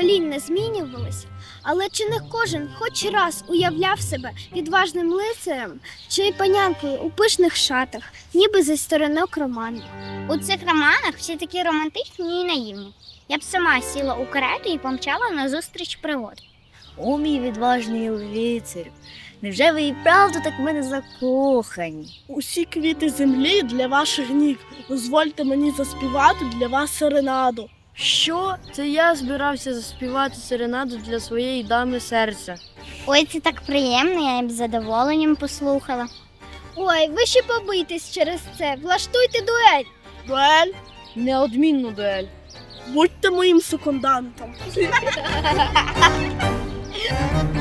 поколінь не змінювалося, але чи не кожен хоч раз уявляв себе відважним лицарем чи панянкою у пишних шатах, ніби зі сторінок роману. У цих романах всі такі романтичні і наївні. Я б сама сіла у карету і помчала на зустріч пригод. О, мій відважний лицарю, невже ви і правда так в мене закохані? Усі квіти землі для ваших ніг. Дозвольте мені заспівати для вас серенаду. Що? Це я збирався заспівати серенаду для своєї дами серця. Ой, це так приємно, я б з задоволенням послухала. Ой, ви ще побийтесь через це, влаштуйте дуель. Дуель, Неодмінну дуель. будьте моїм секундантом.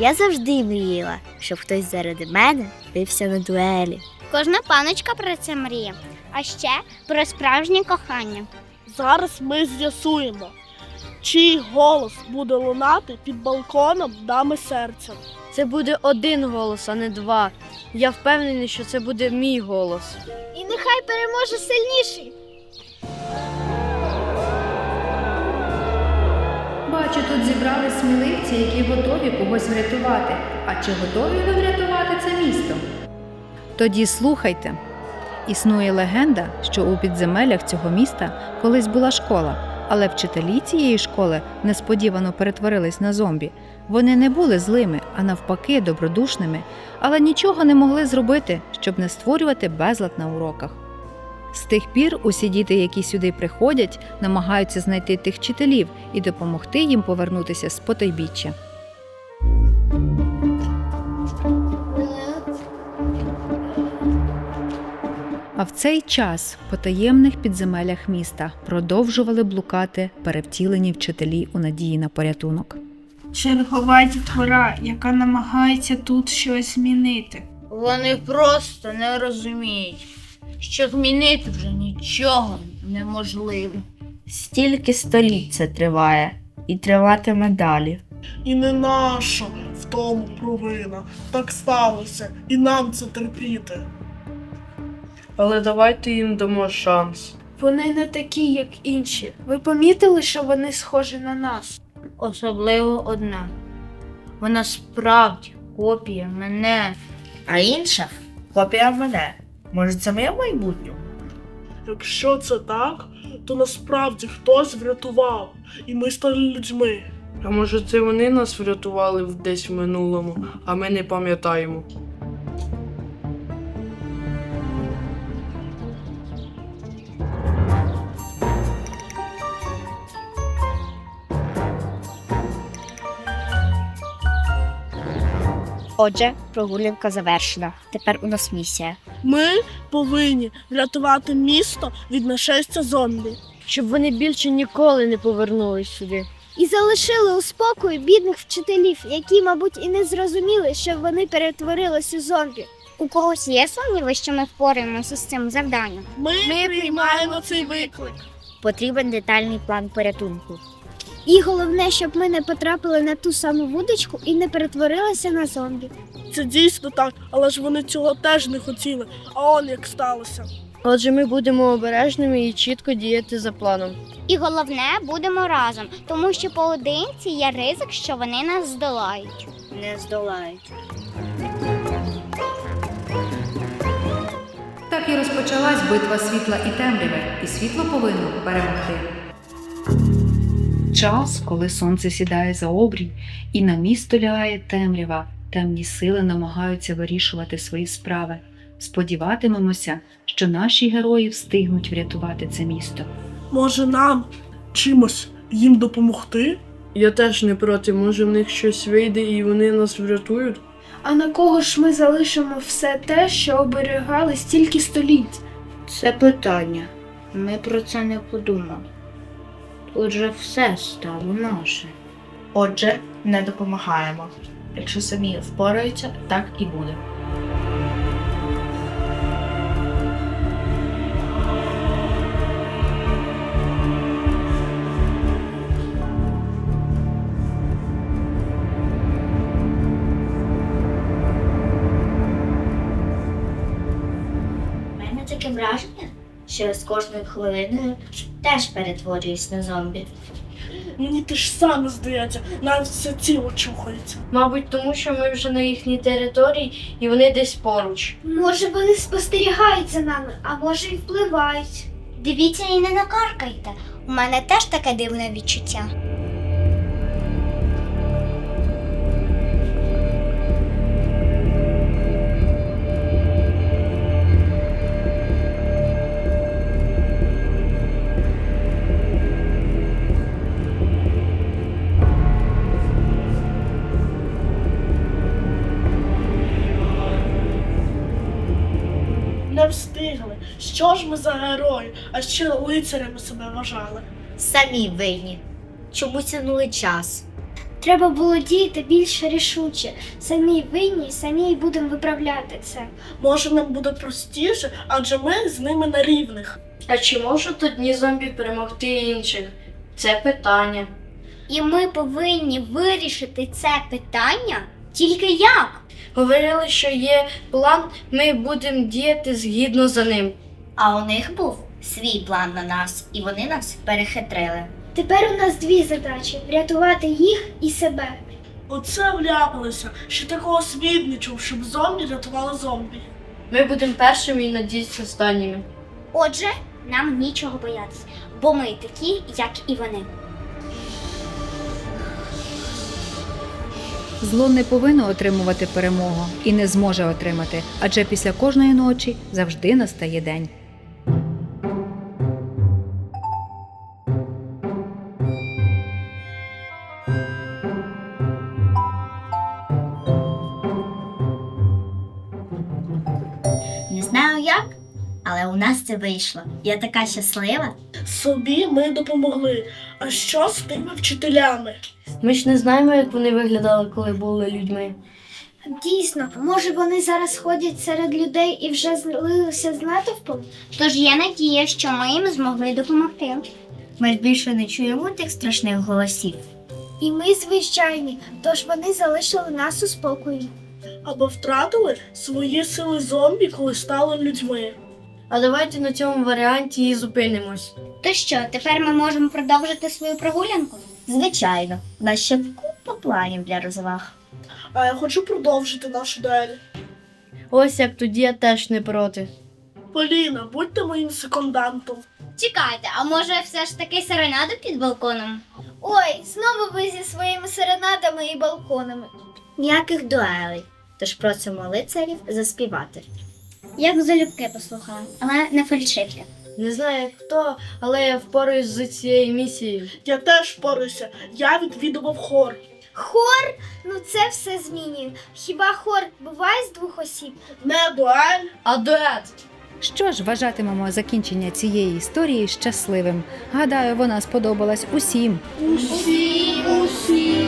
Я завжди мріяла, щоб хтось заради мене бився на дуелі. Кожна паночка про це мріє. А ще про справжнє кохання. Зараз ми з'ясуємо, чий голос буде лунати під балконом дами серця. Це буде один голос, а не два. Я впевнений, що це буде мій голос. І нехай переможе сильніший. Бачу, тут зібрали сміливці, які готові когось врятувати. А чи готові ви врятувати це місто? Тоді слухайте. Існує легенда, що у підземеллях цього міста колись була школа, але вчителі цієї школи несподівано перетворились на зомбі. Вони не були злими, а навпаки, добродушними, але нічого не могли зробити, щоб не створювати безлад на уроках. З тих пір усі діти, які сюди приходять, намагаються знайти тих вчителів і допомогти їм повернутися з потойбіччя. А в цей час по таємних підземеллях міста продовжували блукати перевтілені вчителі у надії на порятунок. Чергова дітвора, яка намагається тут щось змінити. Вони просто не розуміють, що змінити вже нічого неможливо. Стільки століть це триває і триватиме далі. І не наша в тому провина. Так сталося, і нам це терпіти. Але давайте їм дамо шанс. Вони не такі, як інші. Ви помітили, що вони схожі на нас? Особливо одна. Вона справді копія мене. А інша копія мене. Може, це моє майбутнє? Якщо це так, то насправді хтось врятував, і ми стали людьми. А може, це вони нас врятували десь в минулому, а ми не пам'ятаємо. Отже, прогулянка завершена. Тепер у нас місія. Ми повинні врятувати місто від нашестя зомбі. Щоб вони більше ніколи не повернулись сюди. І залишили у спокої бідних вчителів, які, мабуть, і не зрозуміли, що вони перетворились у зомбі. У когось є сумніви, що ми впораємося з цим завданням. Ми, приймаємо цей виклик. Потрібен детальний план порятунку. І головне, щоб ми не потрапили на ту саму вудочку і не перетворилися на зомбі. Це дійсно так, але ж вони цього теж не хотіли. А он як сталося. Отже, ми будемо обережними і чітко діяти за планом. І головне, будемо разом, тому що поодинці є ризик, що вони нас здолають. Не здолають. Так і розпочалась битва світла і темряви, і світло повинно перемогти. Час, коли сонце сідає за обрій і на місто лягає темрява, темні сили намагаються вирішувати свої справи. Сподіватимемося, що наші герої встигнуть врятувати це місто. Може нам чимось їм допомогти? Я теж не проти, може в них щось вийде і вони нас врятують. А на кого ж ми залишимо все те, що оберігали стільки століть? Це питання. Ми про це не подумали. Тут же все стало наше. Отже, не допомагаємо. Якщо самі впораються, так і буде. Мене таке враження, що з кожною хвилиною теж перетворююсь на зомбі. Мені те ж саме здається, навіть все тіло чухається. Мабуть, тому що ми вже на їхній території і вони десь поруч. Може, вони спостерігають за нами, а може і впливають. Дивіться і не накаркайте. У мене теж таке дивне відчуття. Не встигли. Що ж ми за герої, а ще лицарями себе вважали. Самі винні. Чому тянули час? Треба було діяти більш рішуче. Самі винні, самі й будемо виправляти це. Може, нам буде простіше, адже ми з ними на рівних. А чи можуть одні зомбі перемогти інших? Це питання. І ми повинні вирішити це питання тільки як? Говорили, що є план, ми будемо діяти згідно за ним. А у них був свій план на нас, і вони нас перехитрили. Тепер у нас дві задачі врятувати їх і себе. Оце вляпалися, що такого світ не чув, щоб зомбі рятували зомбі. Ми будемо першими і надіюсь останніми. Отже, нам нічого боятися, бо ми такі, як і вони. Зло не повинно отримувати перемогу і не зможе отримати, адже після кожної ночі завжди настає день. Не знаю як, але у нас це вийшло. Я така щаслива. Собі ми допомогли. А що з тими вчителями? Ми ж не знаємо, як вони виглядали, коли були людьми. Дійсно, може вони зараз ходять серед людей і вже злилися з натовпом? Тож є надія, що ми їм змогли допомогти. Ми ж більше не чуємо тих страшних голосів. І ми звичайні, тож вони залишили нас у спокої. Або втратили свої сили зомбі, коли стали людьми. А давайте на цьому варіанті і зупинимось. То що, тепер ми можемо продовжити свою прогулянку? Звичайно, у нас ще купа планів для розваг. А я хочу продовжити нашу дуель. Ось як тоді я теж не проти. Поліна, будьте моїм секундантом. Чекайте, а може все ж таки серенаду під балконом? Ой, знову ви зі своїми серенадами і балконами. Ніяких дуелей. Тож просимо лицарів заспівати. Я б залюбки послухала, але не фальшивки. Не знаю хто, але я впораюсь з цією місією. Я теж впораюся. Я відвідував хор. Хор? Ну це все змінює. Хіба хор буває з двох осіб? Не дуель. А дует! Що ж, вважатимемо закінчення цієї історії щасливим. Гадаю, вона сподобалась усім. Усі, усі.